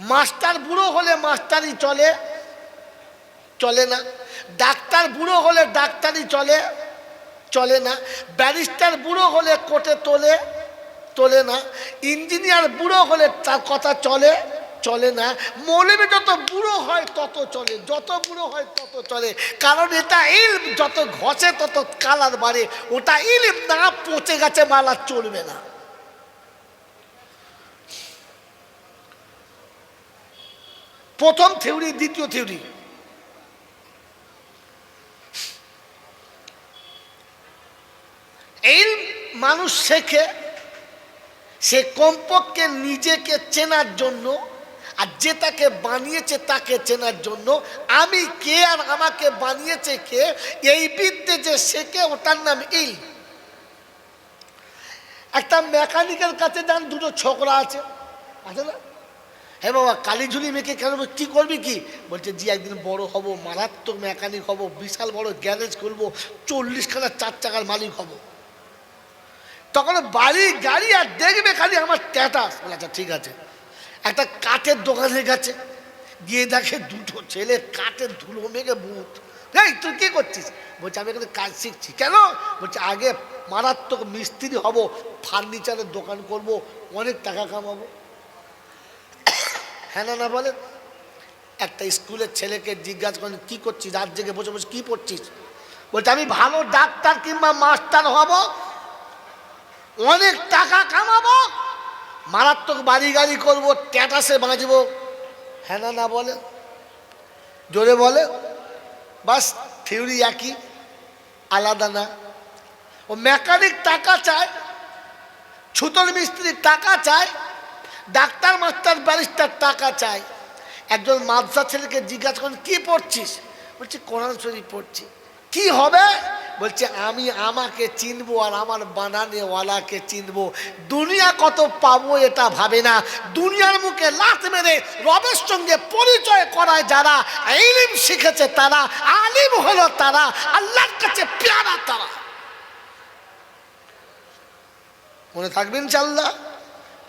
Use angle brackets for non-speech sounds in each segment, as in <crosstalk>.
Master বুড়ো হলে মাস্টারই চলে চলে না। ডাক্তার বুড়ো হলে ডাক্তারই চলে চলে না। ব্যারিস্টার বুড়ো হলে কোর্টে তোলে তোলে না। ইঞ্জিনিয়ার বুড়ো হলে তার কথা চলে চলে না। মৌলবী যত বুড়ো হয় তত চলে, যত বুড়ো হয় তত চলে। কারণ এটা ইলম, যত ঘষে তত কালার বাড়ে। ওটা ইলম না, পচে গেছে মালা চলবে না। প্রথম থিওরি, দ্বিতীয় থিওরি। এই মানুষ শেখে, সে কমপক্ষে নিজেকে চেনার জন্য, আর যে তাকে বানিয়েছে তাকে চেনার জন্য, আমি কে আর আমাকে বানিয়েছে কে, এই বিদ্যে যে শেখে, ওটার নাম এই একটা মেকানিকের কাছে যান, দুটো ছোকরা আছে আছে না? হ্যাঁ বাবা, কালীঝুলি মেখে কেন কি করবি কি? বলছে, জি, একদিন বড় হব, মারাত্মক মেকানিক হব, বিশাল বড় গ্যারেজ খুলবো, চল্লিশখানা চার চাকার মালিক হব। তখন বাড়ি, গাড়ি আর দেখবে খালি আমার ট্যাটাস আচ্ছা ঠিক আছে। একটা কাঠের দোকানে গেছে। গিয়ে দেখে দুটো ছেলে কাঠের ধুলো মেঘে বুথ এই, তুই কি করছিস? বলছে, আমি এখানে কাজ শিখছি। কেন? বলছে, আগে মারাত্মক মিস্ত্রি হব, ফার্নিচারের দোকান করব, অনেক টাকা কামাবো। হ্যাঁ না না বলেন। একটা স্কুলের ছেলেকে জিজ্ঞাসা করেন, কী করছিস? রাত জেগে বসে বসে কী পড়ছিস? বলছে, আমি ভালো ডাক্তার কিংবা মাস্টার হব, অনেক টাকা কামাবো, মারাত্মক বাড়ি গাড়ি করব, ট্যাটাসে বাঁচবো হ্যাঁ না না বলে। জোরে বলে। বাস, থিওরি একই, আলাদা না। ও মেকানিক টাকা চায়, ছুতর মিস্ত্রির টাকা চায় ডাক্তার, মাস্টার, ব্যারিস্টার টাকা চায় একজন মাদ্রাসা ছেলেকে জিজ্ঞাসা করেন, কি পড়ছিস? বলছে, কোরআন শরীফ পড়ছি। কি হবে? বলছে, আমি আমাকে চিনবো আর আমার বানানেওয়ালাকে চিনবো। দুনিয়া কত পাবো এটা ভাবে না। দুনিয়ার মুখে লাত মেরে রবের সঙ্গে পরিচয় করায় যারা ইলিম শিখেছে তারা, আলিম হলো তারা, আল্লাহর কাছে পেয়ারা তারা। মনে থাকবেন চাল্লা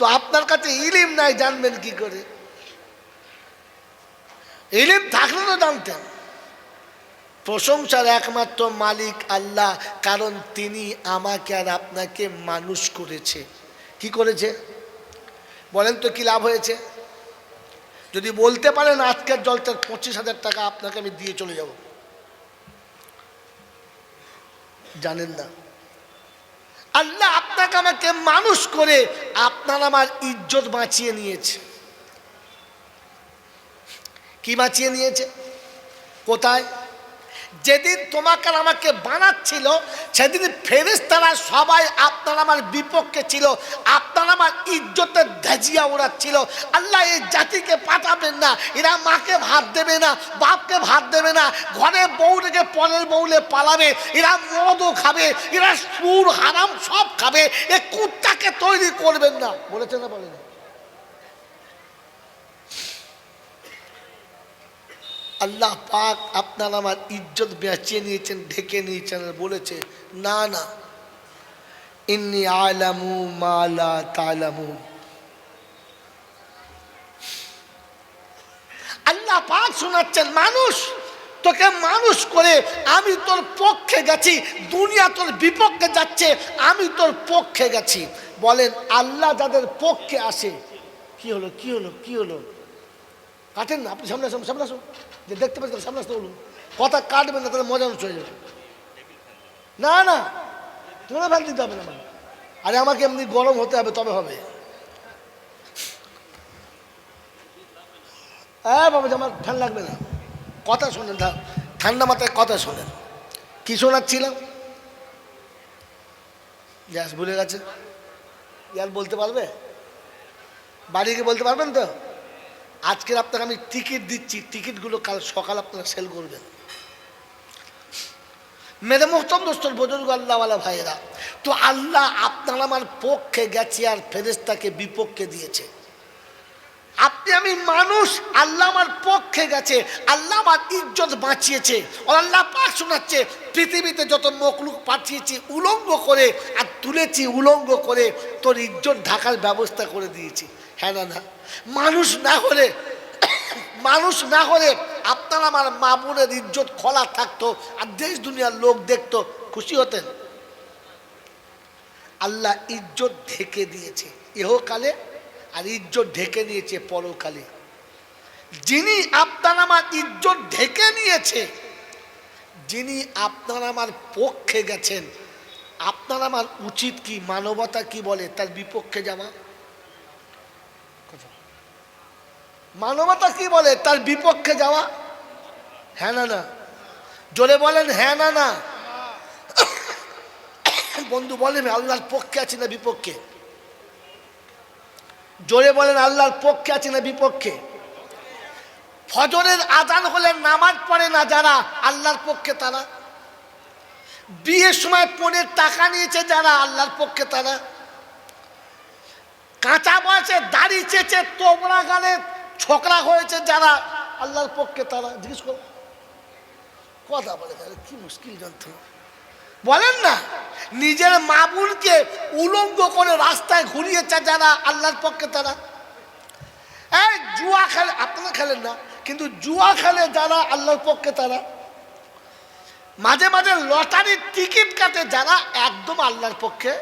তো আপনার কাছে ইলিম নাই, জানবেন কি করে? ইলিম থাকলে তো জানতেন। প্রশংসার একমাত্র মালিক আল্লাহ, কারণ তিনি আমাকে আর আপনাকে মানুষ করেছে। কি করেছে? বলেন তো কি লাভ হয়েছে? যদি বলতে পারেন আজকের জলটার পঁচিশ হাজার টাকা আপনাকে আমি দিয়ে চলে যাব। জানেন না। আল্লাহ আপনাকে আমাকে মানুষ করে আপনার আমার ইজ্জত বাঁচিয়ে নিয়েছে। কি বাঁচিয়ে নিয়েছে? কোথায়? যেদিন তোমাকে আমাকে বানাচ্ছিল, সেদিন ফেরেস্তারা সবাই আপনার আমার বিপক্ষে ছিল, আপনার আমার ইজ্জতের ধাজিয়া ওড়াচ্ছিল আল্লাহ এই জাতিকে পাঠাবেন না, এরা মাকে ভাত দেবে না, বাপকে ভাত দেবে না, ঘরে বউ রেখে পরের বউলে পালাবে, এরা মদও খাবে, এরা সুর হারাম সব খাবে, এ কুত্তাকে তৈরি করবেন না। বলেছে না বলেন? আল্লাহ পাক আপনার আমার ইজ্জত বেঁচিয়ে নিয়েছেন, ঢেকে নিয়েছেন আর বলেছে, না না। ইন্নি আলামু মালা তালামু। আল্লাহ পাক শোনাচ্ছেন, মানুষ, তোকে মানুষ করে আমি তোর পক্ষে গেছি, দুনিয়া তোর বিপক্ষে যাচ্ছে, আমি তোর পক্ষে গেছি। বলেন, আল্লাহ যাদের পক্ষে আসে, কি হলো কি হলো কি হলো? কাটেন না, আপনি সামনে আসুন সামনে আসুন। যে দেখতে পাচ্ছেন সামনে আসতে বলুন। কথা কাটবেন না, তাহলে মজা হয়ে যাবে। না না তোমার ফ্যান দিতে হবে না আরে আমাকে এমনি গরম হতে হবে, তবে হবে। হ্যাঁ বাবা আমার ফ্যান লাগবে না। কথা শোনেন ঠান্ডা মাথায় কথা শোনেন। কি শোনাচ্ছিলাম? গ্যাস ভুলে গেছে। ইয়ার বলতে পারবে? বাড়ি গিয়ে বলতে পারবেন তো? আজকের আপনাকে আমি টিকিট দিচ্ছি, টিকিটগুলো কাল সকাল আপনারা সেল করবেন। মেরে মোহতম দোস্তর বুজুর্গ আল্লাহওয়ালা ভাইয়েরা, তো আল্লাহ আপনার আমার পক্ষে গেছে আর ফেরেস্তাকে বিপক্ষে দিয়েছে। আপনি আমি মানুষ, আল্লাহ আমার পক্ষে গেছে, আল্লাহ আমার ইজ্জত বাঁচিয়েছে আল্লাহ পাক শোনাচ্ছে, পৃথিবীতে যত মকলুক পাঠিয়েছি, উলঙ্গ করে আর তুলেছি, উলঙ্গ করে তোর ইজ্জত ঢাকার ব্যবস্থা করে দিয়েছি। হ্যাঁ না না। মানুষ না হলে, মানুষ না হলে আপনার আমার মা বোনের ইজ্জত খোলা থাকতো আর দেশ দুনিয়ার লোক দেখতো, খুশি হতেন। আল্লাহ ইজ্জত ঢেকে দিয়েছে ইহকালে আর ইজ্জত ঢেকে নিয়েছে পরকালে। যিনি আপনার আমার ইজ্জত ঢেকে নিয়েছে, যিনি আপনার আমার পক্ষে গেছেন, আপনার আমার উচিত কি, মানবতা কি বলে, তার বিপক্ষে যাওয়া? মানবতা কি বলে? তার বিপক্ষে যাওয়া? হ্যাঁ না না। জোরে বলেন হ্যাঁ না না। বন্ধু, বলেন, আল্লাহর পক্ষে আছি না বিপক্ষে? জোরে বলেন, আল্লাহর পক্ষে আছি না বিপক্ষে? ফজরের আদান হলে নামাজ পড়ে না যারা? আল্লাহর পক্ষে তারা? বিয়ের সময় পনেরো টাকা নিয়েছে যারা? আল্লাহর পক্ষে তারা? কাঁচা বয়সে দাড়ি চেচে তোমরা গানে ছোকরা হয়েছে যারা আল্লাহর পক্ষে তারা জিজ্ঞেস করো। কথা বলে তাহলে কি মুশকিল যন্ত্রণা। বলেন না, নিজের মা বোনকে উলঙ্গ করে রাস্তায় ঘুরিয়েছে যারা আল্লাহর পক্ষে তারা। এই জুয়া খেলে, আপনারা খেলেন না, কিন্তু জুয়া খেলে যারা আল্লাহর পক্ষে তারা। মাঝে মাঝে লটারির টিকিট কাটে যারা একদম আল্লাহর পক্ষে।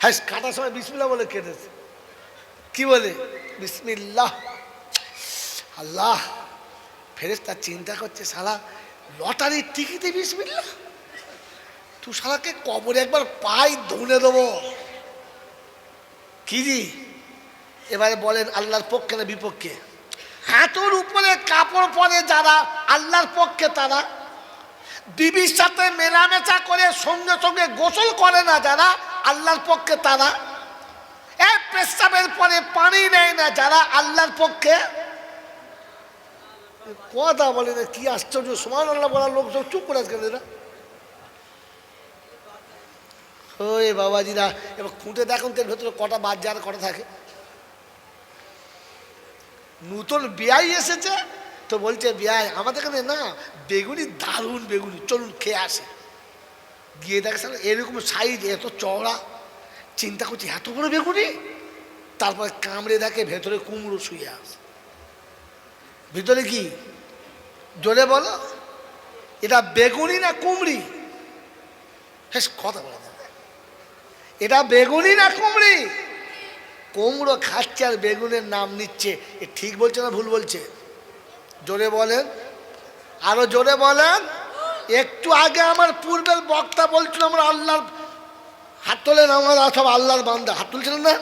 হ্যাঁ কাটার সময় বিসমিল্লা বলে কেটেছে। কি বলে? বিসমিল্লাহ। আল্লাহ ফেরেস্তা চিন্তা করছে সালা লটারির টিকিটে বিসমিল্লাহ? তুই শালাকে কবরে একবার পাই ধুনে দেবো। কি জি? এবারে বলেন, আল্লাহর পক্ষে না বিপক্ষে? হাঁটুর উপরে কাপড় পরে যারা, আল্লাহর পক্ষে তারা। বিবির সাথে মেলামেচা করে সঙ্গে সঙ্গে গোসল করে না যারা, আল্লাহর পক্ষে তারা। এ পেশাবের পরে পানি নেয় না, যারা আল্লাহর পক্ষে। কথা বলে না, কি আশ্চর্য সমান আল্লাহ বলার লোক সব চুপ করে আজকে এরা? ওই বাবাজিরা, এবার খুঁটে দেখুন তোর ভেতরে কটা বাদ যার কটা থাকে। নতুন বিয়াই এসেছে, তো বলছে, বিয়াই, আমাদের এখানে না, বেগুনি দারুণ বেগুনি, চলুন খেয়ে আসে। গিয়ে দেখে, এরকম সাইজ এত চওড়া। চিন্তা করছি, এত বড় বেগুনি তারপর কামড়ে দেখে ভেতরে কুমড়ো শুয়ে আসে ভিতরে কি? জোরে বলো। এটা বেগুনি না কুমড়ি? হ্যাঁ কথা বলে। এটা বেগুনি না কুমড়ি? কুমড়ো খাচ্ছে আর বেগুনের নাম নিচ্ছে। এ ঠিক বলছে না ভুল বলছে? জোরে বলেন। আরও জোরে বলেন। একটু আগে আমার পূর্বের বক্তা বলছিল, আমরা আল্লাহর হাত তোলেন আমার সব আল্লাহর বান্দা। হাত তুলছিলেন না?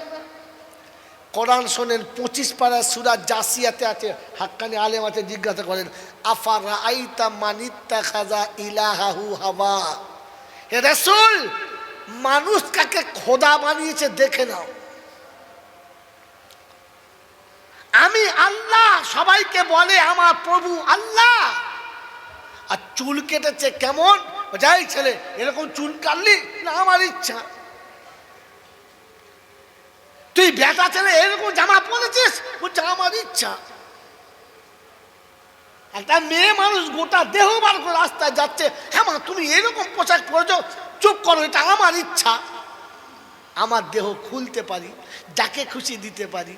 কোরআন শোনেন, পঁচিশ পাড়া সুরা জাসিয়াতে আছে, হাক্কানি আলেম আছে জিজ্ঞাসা করেন আফার আইতা মানিত্তা খাজা ইলাহাহু হাওয়া? হে রাসূল, মানুষ কাকে খোদা বানিয়েছে দেখে নাও। আমি আল্লাহ, সবাইকে বলে আমার প্রভু আল্লাহ। আর চুল কেটেছে কেমন? যাই ছেলে, এরকম চুল কাটলি, না আমার ইচ্ছা। তুই বেটা ছেলে, এরকম জামা পরেছিস আমার ইচ্ছা। একটা মেয়ে মানুষ গোটা দেহ বার করে রাস্তায় যাচ্ছে হ্যাঁ মা, তুমি এরকম পোশাক পরেছো, চুপ করো, এটা আমার ইচ্ছা। আমার দেহ খুলতে পারি, যাকে খুশি দিতে পারি,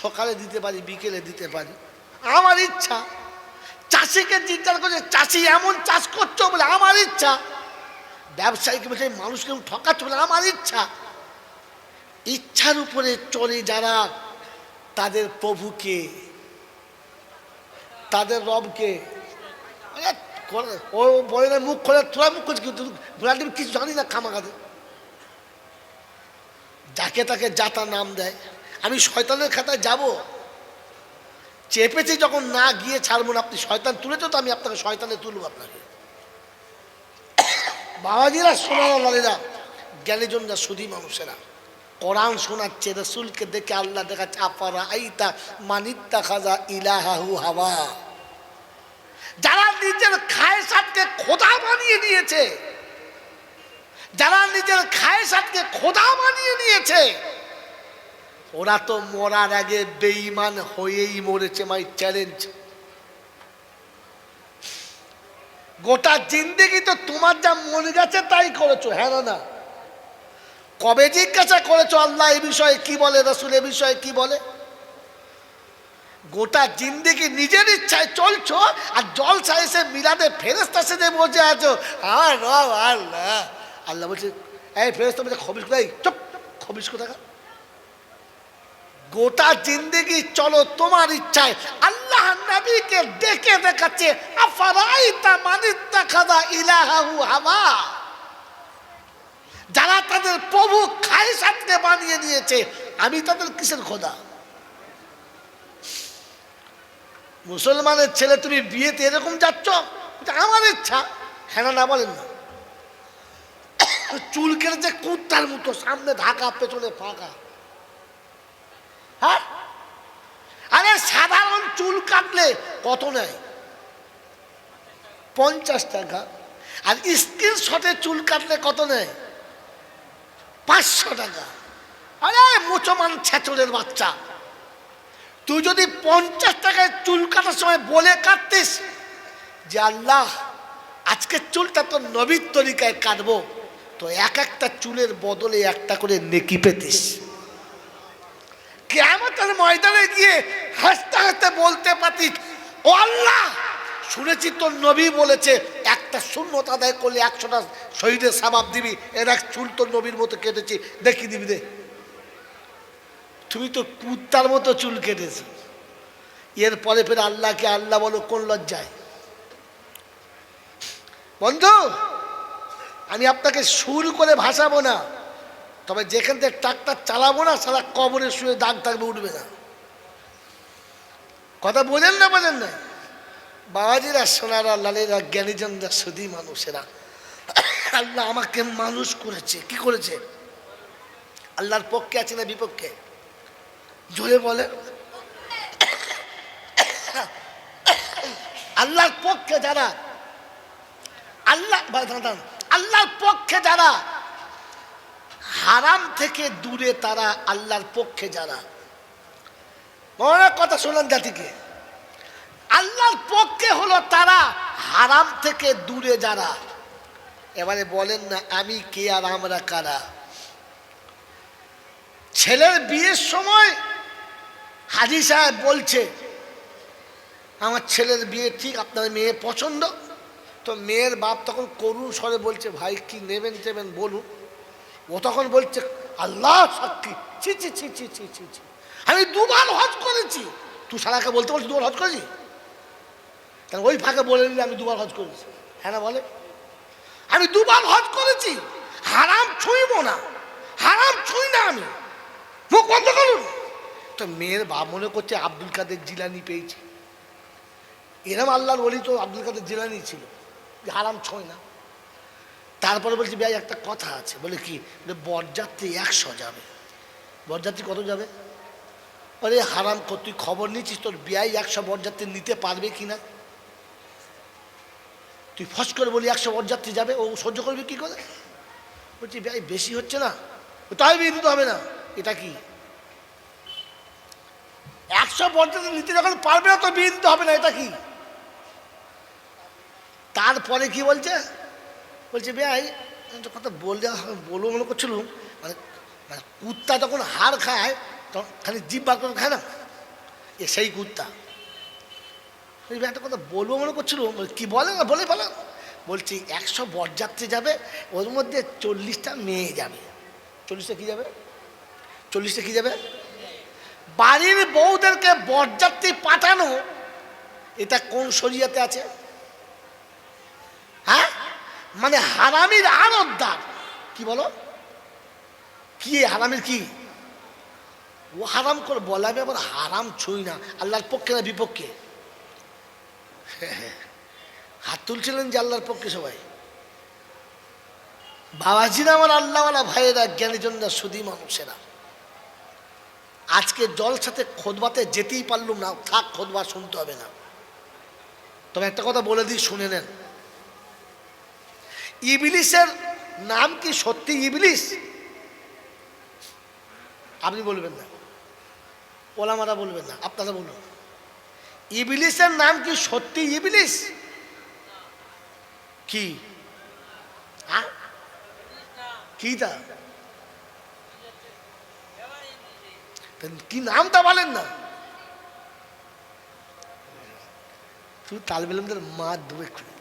সকালে দিতে পারি, বিকেলে দিতে পারি, আমার ইচ্ছা। চাষিকে জিজ্ঞাসা করছে, চাষি এমন চাষ করছ বলে আমার ইচ্ছা। ব্যবসায়ীকে বলছে মানুষকে ঠকাচ্ছ বলে আমার ইচ্ছা। ইচ্ছার উপরে চলে যারা, তাদের প্রভুকে, তাদের রবকে। ও বলে না, মুখ খোলে, তোরা মুখ করছিস কিন্তু ঘোরাটি কিছু জানি না খামাখাতে যাকে তাকে যাতা নাম দেয়। আমি শয়তানের খাতায় যাব। চেপেছি যখন না গিয়ে ছাড়বো না, আপনি শয়তান তুলেছো তো আমি আপনাকে শয়তানে তুলব আপনাকে। বাবাজিরা, সোনারা লালিরা জ্ঞানীজনরা, সুধী মানুষেরা, কোরআন শোনাচ্ছে, রসুলকে দেখে আল্লাহ দেখাচ্ছে আপারা আইতা মানিত্তা খাজা ইলাহাহু হাওয়া। যারা নিজের খায়সাতকে খোদা বানিয়ে নিয়েছে, যারা নিজের খায়সাতকে খোদা বানিয়ে নিয়েছে ওরা তো মরার আগে বেঈমান হয়েই মরেছে মাই চ্যালেঞ্জ গোটা জিন্দেগি তো তোমার যা মন গেছে তাই করেছ হ্যাঁ না কবে জিজ্ঞাসা করেছ আল্লাহ এ বিষয়ে কি বলে, রসুল এ বিষয়ে কি বলে? গোটা জিন্দিগি নিজের ইচ্ছায় চলছো আর জল এসে মিলাদে ফেরেস্তা সেজে বসে আছো। আর আল্লাহ। আল্লাহ বলছে, এই ফেরেস্তা বলছে খবিস কোথায়? চুপ খবিস কোথায় গোটা জিন্দেগি চলো তোমার ইচ্ছায়। আল্লাহ নবীকে ডেকে দেখাচ্ছে, আফারাইতা মানিত্তা খাদা হাওয়া? যারা তাদের প্রভু খাইসাতকে বানিয়ে নিয়েছে আমি তাদের কিসের খোদা? মুসলমানের ছেলে, তুমি বিয়েতে এরকম যাচ্ছ? আমার ইচ্ছা। হ্যাঁ না বলেন না। চুল কেটেছে কুত্তার মতো, সামনে ঢাকা, পেছনে ফাঁকা। হ্যাঁ? আরে সাধারণ চুল কাটলে কত নেয়? পঞ্চাশ টাকা। আর স্ক্রিন শটে চুল কাটলে কত নেয়? পাঁচশো টাকা। আরে মুসলমান ছেচড়ের বাচ্চা। তুই যদি পঞ্চাশ টাকায় চুল কাটার সময় বলে কাটতিস যে আল্লাহ, আজকে চুলটা তো নবীর তরিকায় কাটবো, তো এক একটা চুলের বদলে একটা করে নেকি পেতিস। কেমতের ময়দানে গিয়ে হাসতে হাসতে বলতে পারতিস ও আল্লাহ, শুনেছি তোর নবী বলেছে, একটা শূন্যত আদায় করলে একশোটা শহীদের সাবাব দিবি, এর এক চুল তোর নবীর মতো কেটেছি, দেখি দিবি দে। তুমি তো কুত্তার মতো চুল কেটেছো। এরপরে ফের আল্লাহকে আল্লাহ বলো, কোন লজ্জায়? বন্ধু, আমি আপনাকে সুর করে ভাসাবো না। তবে যেখান থেকে ট্রাক্টার চালাবো না, সারা কবরে শুয়ে দাগ থাকবে, উঠবে না। কথা বোঝেন না বোঝেন না? বাবাজিরা, সোনারা, লালেরা, জ্ঞানীজনরা সুদী মানুষেরা, আল্লাহ আমাকে মানুষ করেছে। কি করেছে? আল্লাহর পক্ষে আছে না বিপক্ষে? জোরে বলে আল্লাহর পক্ষে যারা, আল্লাহ আল্লাহর পক্ষে যারা হারাম থেকে দূরে তারা আল্লাহর পক্ষে যারা। অনেক কথা শোনান জাতিকে। আল্লাহর পক্ষে হলো তারা হারাম থেকে দূরে যারা। এবারে বলেন না, আমি কে আর আমরা কারা? ছেলের বিয়ের সময় হাজি সাহেব বলছে, আমার ছেলের বিয়ে ঠিক আপনার মেয়ে পছন্দ? তো মেয়ের বাপ তখন করুণ স্বরে বলছে, ভাই, কি নেবেন দেবেন বলুন। ও তখন বলছে, আল্লাহ সাক্ষী, ছি ছি ছি ছি ছি ছি ছি। আমি দুবার হজ করেছি। তুই সারাকে বলতে বলছি দুবার হজ করেছি? তাহলে ওই ফাঁকে বলে নিলে আমি দুবার হজ করেছি। হ্যাঁ না বলে? আমি দুবার হজ করেছি। হারাম ছুঁইব না। হারাম ছুঁই না আমি। মুখ বন্ধ করুন। তো মেয়ের বাপ মনে করছে আব্দুল কাদের জিলানি পেয়েছে। এরম আল্লাহর বলি তো আব্দুল কাদের জিলানি ছিল। হারাম ছয় না। তারপরে বলছি, ভাই, একটা কথা আছে। বলে কি? বলে, বরযাত্রী একশো যাবে। বরযাত্রী কত যাবে? আরে হারাম তুই খবর নিচ্ছিস তোর বিয়াই একশো বরযাত্রী নিতে পারবে কি না? তুই ফস করে বলি, একশো বরযাত্রী যাবে, ও সহ্য করবে কি করে? বলছি, ভাই, বেশি হচ্ছে না। তাই বিয়ে দিতে হবে না। এটা কি? একশো বরযাত্রী নিতে যখন পারবে না, তো বিয়ে দিতে হবে না, এটা কি? তারপরে কি বলছে? বলছে ভাই কথা বললে বলব মনে করছিল মানে মানে কুত্তা যখন হাড় খায়, তখন খালি জিভ বার করে খায় না? এ সেই কুত্তা। একটা কথা বলব মনে করছিল কি বলে না, বলে বলে? বলছি, একশো বরযাত্রী যাবে, ওর মধ্যে চল্লিশটা মেয়ে যাবে। চল্লিশটা কি যাবে? চল্লিশটা কি যাবে? বাড়ির বউদেরকে বরযাত্রী পাঠানো, এটা কোন শরিয়াতে আছে? হ্যাঁ? মানে হারামির আর অদ্দার কি বলো? কি হারামির কি? ও হারাম করে বলাবে আবার হারাম ছুই না, আল্লাহর পক্ষে না বিপক্ষে? <laughs> হাত তুলছিলেন যে আল্লাহর পক্ষে সবাই। বাবাজিরা আমার আল্লাহওয়ালা ভাইয়েরা, জ্ঞানীজনরা, সুদী মানুষেরা। আজকে জল সাথে খোদবাতে যেতেই পারলুম না, থাক খোদবা শুনতে হবে না। তবে একটা কথা বলে দিই, শুনে নেন। ইবলিসের নাম কি সত্যি ইবলিস? আপনি বলবেন না। ওলামারা বলবেন না, আপনারা বলুন। ইবলিসের নাম কি সত্যি ইবলিস? কি? হ্যাঁ? কি নামটা বলেন না। তুই তাল বেলমদের মা দুবে খুলে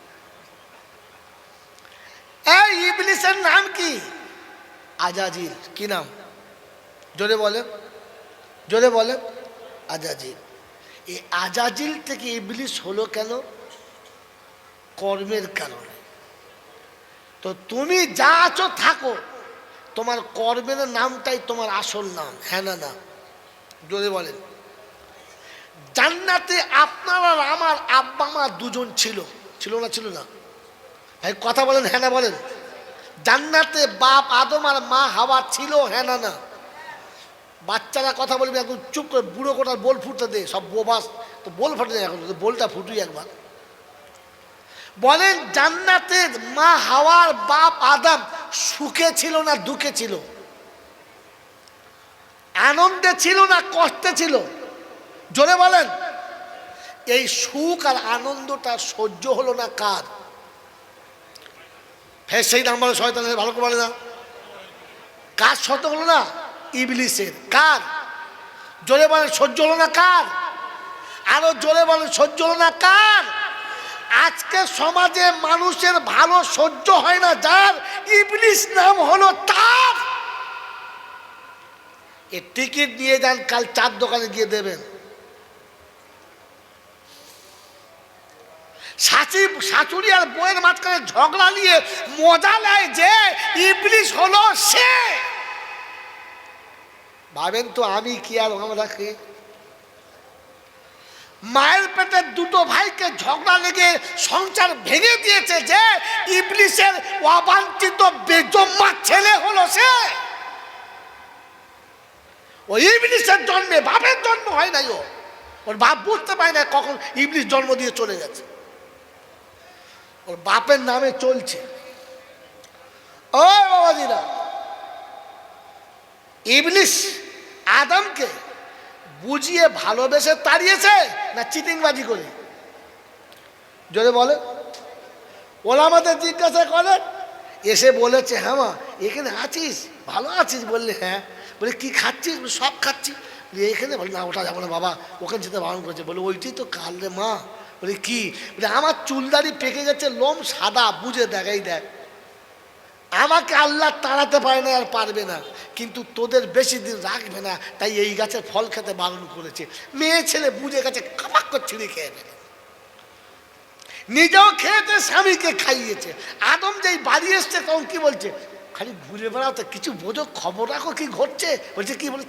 এই ইবলিসের নাম কি? আজাজিল কি নাম? জোরে বলে জোরে বলে আজাজিল এই আজাজিল থেকে ইবলিস হলো কেন? কর্মের কারণে। তো তুমি যা আছো থাকো, তোমার কর্মের নামটাই তোমার আসল নাম হ্যাঁ না না? জোরে বলেন। জান্নাতে আপনার আর আমার আব্বা মা দুজন ছিল। ছিল না ছিল না? ভাই, কথা বলেন হ্যাঁ না বলেন? জান্নাতে বাপ আদম আর মা হাওয়া ছিল হ্যাঁ না না। বাচ্চারা কথা বলবে এখন চুপ করে বুড়ো কোটার বোল ফুটতে দে, সব বোবাস তো বোল ফাটে এখন, বোলটা ফুটুই একবার। বলেন, জান্নাতে মা হাওয়ার বাপ আদম সুখে ছিল না দুঃখে ছিল? আনন্দে ছিল না কষ্টে ছিল? জোরে বলেন। এই সুখ আর আনন্দটা সহ্য হলো না কার? হ্যাঁ সেই নাম্বার শয়তানের ভালো করে বলে না। কার সত্য হলো না? ইবলিসের। কার? জোরে বলেন, সহ্য হলো না কার? আরও জোরে বলেন, সহ্য হলো না কার? আজকে সমাজে মানুষের ভালো সহ্য হয় না, যার ইবলিস নাম হলো তার। এ টিকিট নিয়ে যান, কাল চার দোকানে গিয়ে দেবেন। শাচি শাশুড়ি আর বইয়ের মাঝখানে ঝগড়া নিয়ে মজা নেয় যে ইবলিশ হলো সে। ভাবেন তো আমি কি আর আমরা কি মায়ের পেটের দুটো ভাইকে ঝগড়া লেগে সংসার ভেঙে দিয়েছে যে ইবলিশের অবাঞ্ছিত বেজম্মা ছেলে হলো সে। ওই ইবলিশের জন্মে, বাপের জন্ম হয় নাই ও। ওর বাপ বুঝতে পারে না কখন ইবলিশ জন্ম দিয়ে চলে গেছে। ওর বাপের নামে চলছে। ও বাবাজিরা ইবলিশ আদমকে বুঝিয়ে ভালোবেসে তাড়িয়েছে না চিটিংবাজি করে? জোরে বলে। ওরা আমাদের জিজ্ঞাসা করে, এসে বলেছে হ্যাঁ মা, এখানে আছিস? ভালো আছিস? বললে হ্যাঁ। বলে, কি খাচ্ছিস? সব খাচ্ছি। এখানে বলে, না, ওটা যাব না বাবা, ওখানে যেতে বারণ করেছে। বলে ওইটি তো কাল রে মা। বলে, কি? বলে, আমার চুলদারি পেকে গেছে, লোম সাদা, বুঝে দেখাই দেখ। আমাকে আল্লাহ তাড়াতে পারে না আর পারবে না, কিন্তু তোদের বেশি দিন রাখবে না, তাই এই গাছের ফল খেতে বারণ করেছে। মেয়ে ছেলে বুঝে গেছে করে ছিঁড়ে খেয়ে নেবে। নিজেও খেয়েছে, স্বামীকে খাইয়েছে। আদম যেই বাড়ি এসছে, তখন কি বলছে? খালি ঘুরে বেড়াও তো, কিছু বোঝো, খবর রাখো কি ঘটছে? বলছে, কি বলে